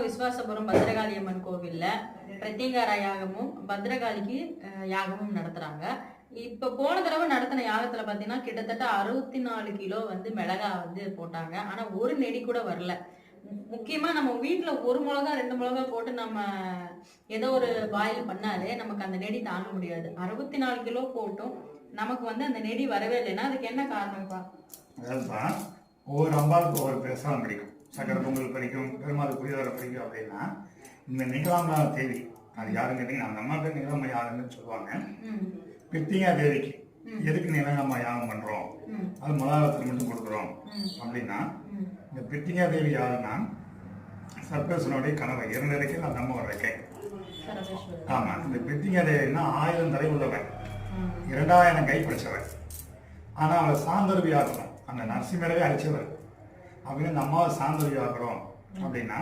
விஸ்வாசபுரம் பத்ரகாளி அம்மன் கோவில்ல பிரத்யேகார யாகமும் பத்ரகாளிக்கு யாகமும் நடத்துறாங்க. இப்ப போன தடவை நடத்தின யாகத்துல பாத்தீங்கன்னா கிட்டத்தட்ட அறுபத்தி நாலு கிலோ வந்து மிளகா வந்து போட்டாங்க. ஆனா ஒரு நெடி கூட வரல. முக்கியமா நம்ம வீட்டுல ஒரு மிளகா ரெண்டு மிளகா போட்டு நம்ம ஏதோ ஒரு பாயில் பண்ணாலே நமக்கு அந்த நெடி தாங்க முடியாது. அறுபத்தி நாலு கிலோ போட்டும். நமக்கு வந்து அந்த நெடி வரவே இல்லைன்னா அதுக்கு என்ன காரணம்ப்பா? ஒவ்வொரு அம்பாளுக்கு ஒவ்வொரு பிரசாதம் கிடைக்கும் சக்கரை பொங்கல் படிக்கும் பெருமாள் புரிதலை படிக்கும் அப்படின்னா இந்த நிகழாம தேவி அது யாருன்னு கேட்டீங்கன்னா அந்த அம்மாவுக்கு நிகழாம யாருன்னு சொல்லுவாங்க. பித்தியா தேவிக்கு எதுக்கு நிகழாம யாகம் பண்றோம்? அது மலாவத்தில் மட்டும் கொடுக்குறோம். அப்படின்னா இந்த பித்தியா தேவி யாருன்னா சர்பேசனுடைய கனவை இரண்டு இடைக்கில் அந்த அம்மா இறக்கை. ஆமா இந்த பித்தியா தேவின்னா ஆயிரம் தலை உள்ளவன். இரண்டாயிரம் கை படிச்சவன். ஆனா அவளை சாந்தர்வி அந்த நரசிம்மரவே அழிச்சவர். அப்படின்னு நம்ம அம்மாவை சாந்தர்வி ஆக்குறோம் அப்படின்னா